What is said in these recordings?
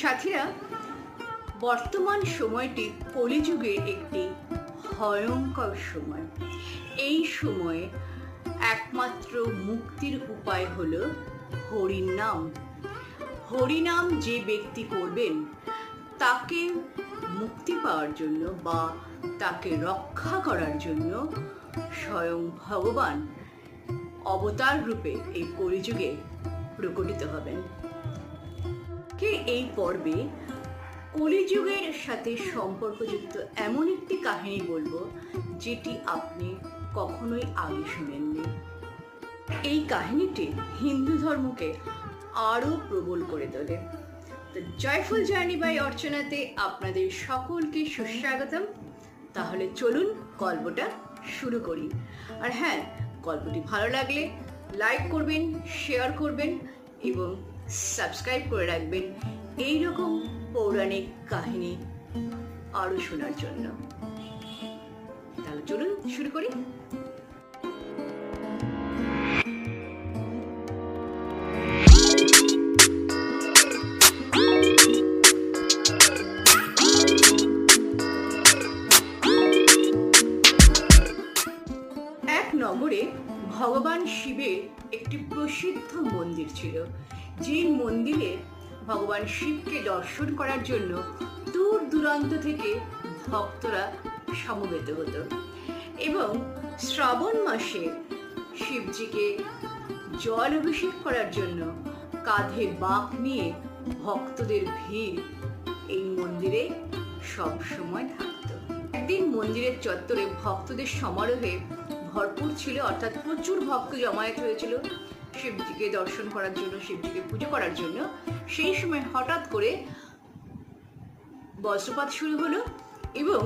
সাথীরা, বর্তমান সময়টি কলিযুগের একটি ভয়ঙ্কর সময়। এই সময়ে একমাত্র মুক্তির উপায় হল হরিনাম হরিনাম যে ব্যক্তি করবেন, তাকে মুক্তি পাওয়ার জন্য বা তাকে রক্ষা করার জন্য স্বয়ং ভগবান অবতার রূপে এই কলিযুগে প্রকটিত হবেন। কে এই পর্বে কলিযুগের সাথে সম্পর্কযুক্ত এমন একটি কাহিনী বলব, যেটি আপনি কখনোই আগে শুনেননি। এই কাহিনীটি হিন্দু ধর্মকে আরও প্রবল করে তোলে। তো জয়ফুল জার্নি বাই অর্চনাতে আপনাদের সকলকে সুস্বাগতম। তাহলে চলুন গল্পটা শুরু করি। আর হ্যাঁ গল্পটি ভালো লাগলে লাইক করবেন, শেয়ার করবেন এবং সাবস্ক্রাইব করে রাখবেন। এই রকম পৌরাণিক কাহিনী আরও শোনার জন্য। তাহলে চলুন শুরু করি। নগরে ভগবান শিবের একটি প্রসিদ্ধ মন্দির ছিল। যে মন্দিরে ভগবান শিবকে দর্শন করার জন্য দূর দূরান্ত থেকে ভক্তরা সমবেত হতো এবং শ্রাবণ মাসে শিবজিকে জল অভিষেক করার জন্য কাঁধে বাঁক নিয়ে ভক্তদের ভিড় এই মন্দিরে সব সময় থাকতো। একদিন মন্দিরের চত্বরে ভক্তদের সমারোহে ভরপুর ছিল, অর্থাৎ প্রচুর ভক্ত জমায়েত হয়েছিল। শিবজিকে দর্শন করার জন্য, শিবজিকে পুজো করার জন্য, সেই সময় হঠাৎ করে বজ্রপাত শুরু হলো এবং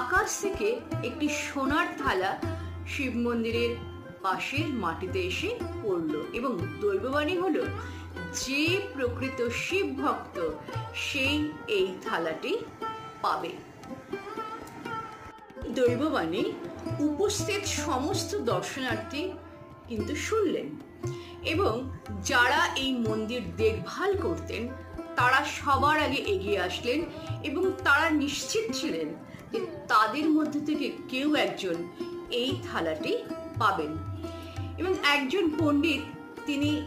আকাশ থেকে একটি সোনার থালা শিব মন্দিরের পাশের মাটিতে এসে পড়ল এবং দৈববাণী হলো, যে প্রকৃত শিব ভক্ত, সেই এই থালাটি পাবে। দৈববাণী উপস্থিত সমস্ত দর্শনার্থী কিন্তু শুনলেন। এবং যারা এই মন্দির দেখভাল করতেন, তারা সবার আগে এগিয়ে আসলেন এবং তারা নিশ্চিত ছিলেন যে তাদের মধ্যে থেকে কেউ একজন এই থালাটি পাবেন। এবং একজন পণ্ডিত তিনি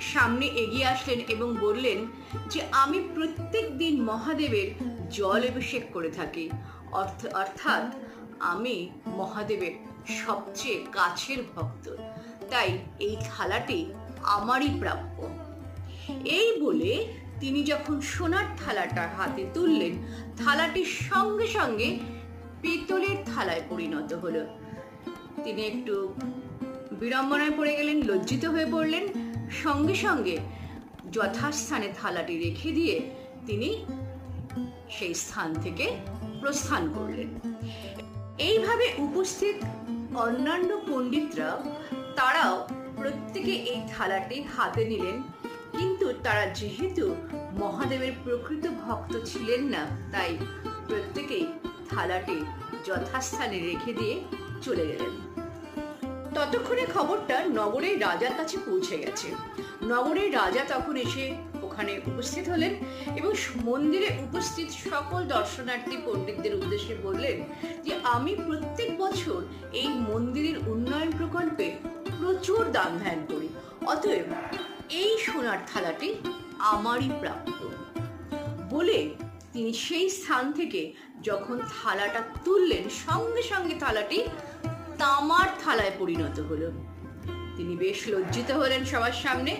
সামনে এগিয়ে আসলেন এবং বললেন যে, আমি প্রত্যেক দিন মহাদেবের জল অভিষেক করে থাকি। অর্থ, অর্থাৎ আমি মহাদেবের সবচেয়ে কাছের ভক্ত। তাই এই থালাটি আমারই প্রাপ্য। এই বলে তিনি যখন সোনার থালাটা হাতে তুললেন, থালাটি সঙ্গে সঙ্গে পিতলের থালায় পরিণত হলো। তিনি একটু বিড়ম্বনায় পড়ে গেলেন, লজ্জিত হয়ে পড়লেন। সঙ্গে সঙ্গে যথাস্থানে থালাটি রেখে দিয়ে তিনি সেই স্থান থেকে প্রস্থান করলেন। এইভাবে উপস্থিত অন্যান্য পণ্ডিতরা তারাও প্রত্যেকে এই থালাটি হাতে নিলেন। কিন্তু তারা যেহেতু মহাদেবের প্রকৃত ভক্ত ছিলেন না, তাই প্রত্যেকেই থালাটি যথাস্থানে রেখে দিয়ে চলে গেলেন। ততক্ষণে খবরটা নগরের রাজার কাছে পৌঁছে গেছে। নগরের রাজা তখন এসে ওখানে উপস্থিত হলেন এবং মন্দিরে উপস্থিত সকল দর্শনার্থী পণ্ডিতদের উদ্দেশ্যে বললেন যে, আমি প্রত্যেক বছর এই মন্দিরের উন্নয়ন প্রকল্পে প্রচুর দান ধ্যান করি। অতএব এই সোনার থালাটি আমারই প্রাপ্য। বলে তিনি সেই স্থান থেকে যখন থালাটা তুললেন, সঙ্গে সঙ্গে থালাটি তামার থালায় পরিণত হলো। তিনি বেশ লজ্জিত হলেন সবার সামনে।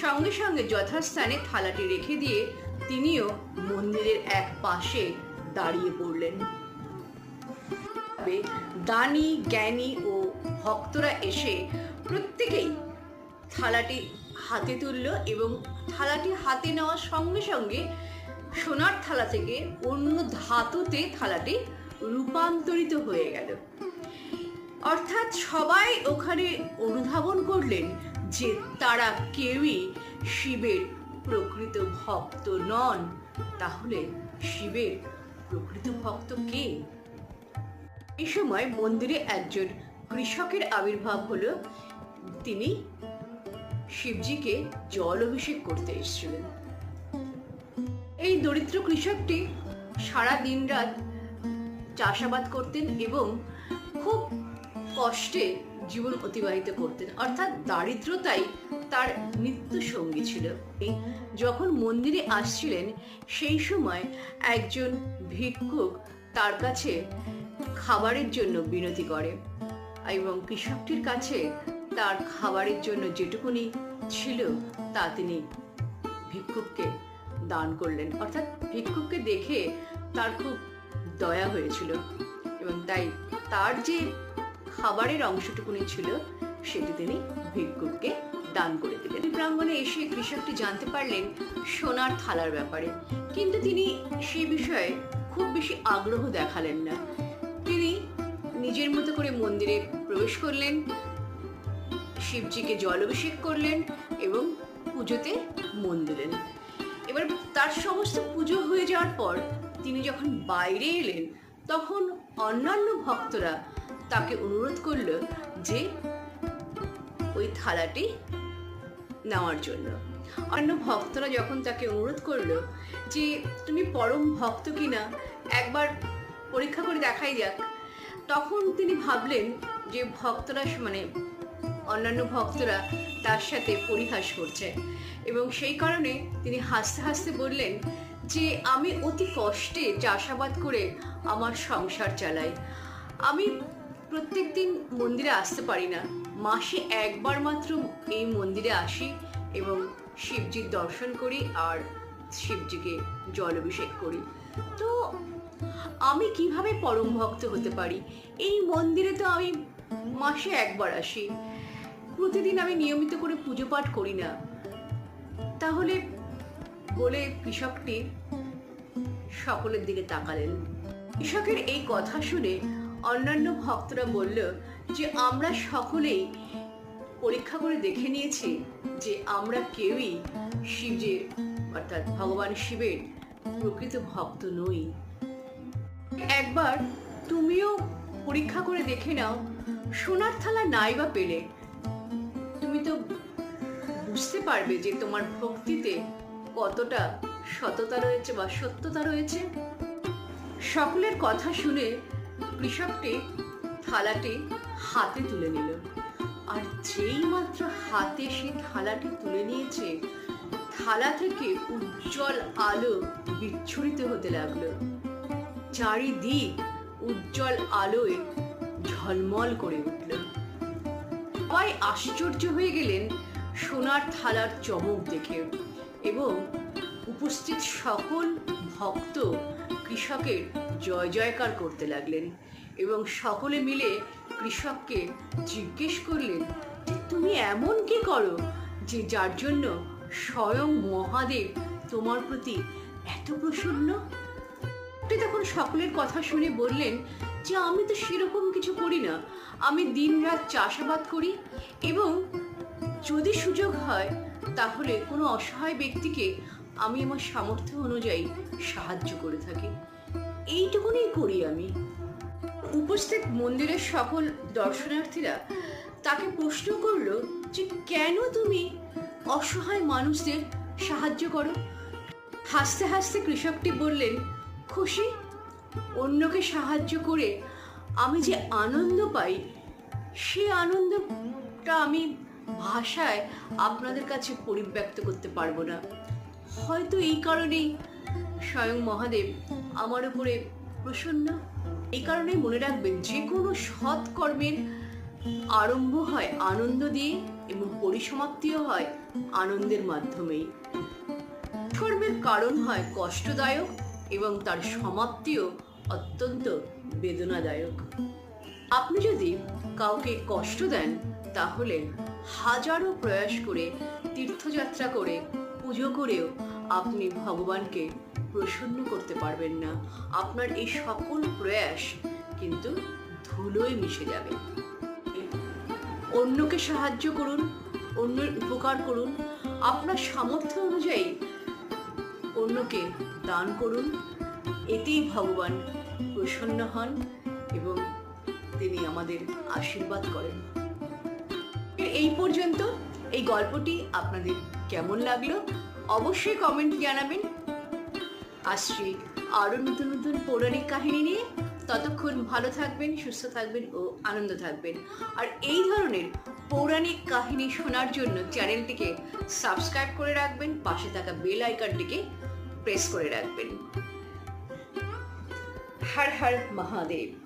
সঙ্গে সঙ্গে যথাস্থানে থালাটি রেখে দিয়ে তিনিও মন্দিরের এক পাশে দাঁড়িয়ে পড়লেন। দানি, জ্ঞানী ও ভক্তরা এসে প্রত্যেকেই থালাটি হাতে তুলল এবং থালাটি হাতে নেওয়ার সঙ্গে সঙ্গে সোনার থালা থেকে অন্য ধাতুতে থালাটি রূপান্তরিত হয়ে গেল। অর্থাৎ সবাই ওখানে অনুধাবন করলেন যে তারা কেউই শিবের প্রকৃত ভক্ত নন। তাহলে শিবের প্রকৃত ভক্ত কে? এ সময় মন্দিরে একজন কৃষকের আবির্ভাব হলো তিনি শিবজিকে জল অভিষেক করতে এসেছিলেন। এই দরিদ্র কৃষকটি সারা দিন রাত চাষাবাদ করতেন এবং খুব কষ্টে জীবন অতিবাহিত করতেন। অর্থাৎ দারিদ্রতাই তার নিত্য সঙ্গী ছিল যখন মন্দিরে আসছিলেন, সেই সময় একজন ভিক্ষুক তার কাছে খাবারের জন্য বিনতি করে এবং কৃষকটির কাছে তার খাবারের জন্য যেটুকুনি ছিল, তা তিনি ভিক্ষুককে দান করলেন। অর্থাৎ ভিক্ষুককে দেখে তার খুব দয়া হয়েছিল এবং তাই তার যে খাবারের অংশটুকুনি ছিল, সেটি তিনি ভিক্ষুককে দান করে দিলেন। প্রাঙ্গণে এসে কৃষকটি জানতে পারলেন সোনার থালার ব্যাপারে। কিন্তু তিনি সে বিষয়ে খুব বেশি আগ্রহ দেখালেন না। তিনি নিজের মতো করে মন্দিরে প্রবেশ করলেন শিবজিকে জল অভিষেক করলেন এবং পুজোতে মন দিলেন। এবার তার সমস্ত পুজো হয়ে যাওয়ার পর তিনি যখন বাইরে এলেন, তখন অন্যান্য ভক্তরা তাকে অনুরোধ করল যে ওই থালাটি নেওয়ার জন্য। অন্য ভক্তরা যখন তাকে অনুরোধ করল যে, তুমি পরম ভক্ত কিনা? একবার পরীক্ষা করে দেখাই যাক। তখন তিনি ভাবলেন যে ভক্তরা মানে অন্যান্য ভক্তরা তার সাথে পরিহাস করছে। এবং সেই কারণে তিনি হাসতে হাসতে বললেন যে, আমি অতি কষ্টে চাষাবাদ করে আমার সংসার চালাই। আমি প্রত্যেক দিন মন্দিরে আসতে পারি না। মাসে একবার মাত্র এই মন্দিরে আসি এবং শিবজির দর্শন করি আর শিবজিকে জল অভিষেক করি। তো আমি কীভাবে পরম ভক্ত হতে পারি? এই মন্দিরে তো আমি মাসে একবার আসি। প্রতিদিন আমি নিয়মিত করে পুজো পাঠ করি না। তাহলে বলে কৃষকটি সকলের দিকে তাকালেন। কৃষকের এই কথা শুনে অন্যান্য ভক্তরা বলল যে, আমরা সকলেই পরীক্ষা করে দেখে নিয়েছি যে, আমরা কেউই শিবের অর্থাৎ ভগবান শিবের প্রকৃত ভক্ত নই। একবার তুমিও পরীক্ষা করে দেখে নাও, সোনার থালা নাই বা পেলে তুমি তো বুঝতে পারবে যে তোমার ভক্তিতে কতটা সততা রয়েছে বা সত্যতা রয়েছে। সকলের কথা শুনে কৃষকটি থালাটি হাতে তুলে নিল। আর যেই মাত্র হাতে সে থালাটি তুলে নিয়েছে, থালা থেকে উজ্জ্বল আলো বিচ্ছুরিত হতে লাগল। চারিদিক উজ্জ্বল আলোয় ঝলমল করে উঠল। সবাই আশ্চর্য হয়ে গেলেন সোনার থালার চমক দেখে এবং উপস্থিত সকল ভক্ত কৃষকের জয় জয়কার করতে লাগলেন এবং সকলে মিলে কৃষককে জিজ্ঞেস করলেন যে তুমি এমন কি করো যে যার জন্য স্বয়ং মহাদেব তোমার প্রতি এত প্রসন্ন? তখন সকলের কথা শুনে বললেন, যে আমি তো সেরকম কিছু করি না। আমি দিন রাত চাষাবাদ করি এবং যদি সুযোগ হয়, তাহলে কোনো অসহায় ব্যক্তিকে আমি আমার সামর্থ্য অনুযায়ী সাহায্য করে থাকি। এইটুকুনি করি আমি। উপস্থিত মন্দিরের সকল দর্শনার্থীরা তাকে প্রশ্ন করল যে, কেন তুমি অসহায় মানুষদের সাহায্য করো? হাসতে হাসতে কৃষকটি বললেন, খুশি, অন্যকে সাহায্য করে আমি যে আনন্দ পাই, সে আনন্দটা আমি ভাষায় আপনাদের কাছে পরিব্যক্ত করতে পারব না। হয়তো এই কারণেই স্বয়ং মহাদেব আমার উপরে প্রসন্ন। এই কারণে মনে রাখবেন যে কোনো সৎ কর্মের আরম্ভ হয় আনন্দ দিয়ে এবং পরিসমাপ্তিও হয় আনন্দের মাধ্যমেই। কর্মের কারণ হয় কষ্টদায়ক এবং তার সমাপ্তিও অত্যন্ত বেদনাদায়ক আপনি যদি কাউকে কষ্ট দেন, তাহলে হাজারো প্রয়াস করে তীর্থযাত্রা করে পুজো করেও আপনি ভগবানকে প্রসন্ন করতে পারবেন না। আপনার এই সকল প্রয়াস কিন্তু ধুলোয় মিশে যাবে। অন্যকে সাহায্য করুন, অন্যের উপকার করুন, আপনার সামর্থ্য অনুযায়ী অন্যকে দান করুন, এতেই ভগবান প্রসন্ন হন এবং তিনি আমাদের আশীর্বাদ করেন। এই পর্যন্ত এই গল্পটি আপনাদের কেমন লাগল? অবশ্যই কমেন্ট জানাবেন। আসছি আরও নতুন নতুন পৌরাণিক কাহিনী নিয়ে। ততক্ষণ ভালো থাকবেন, সুস্থ থাকবেন ও আনন্দ থাকবেন। আর এই ধরনের পৌরাণিক কাহিনী শোনার জন্য চ্যানেলটিকে সাবস্ক্রাইব করে রাখবেন, পাশে থাকা বেল আইকনটিকে প্রেস করে রাখবেন। हर हर महादेव।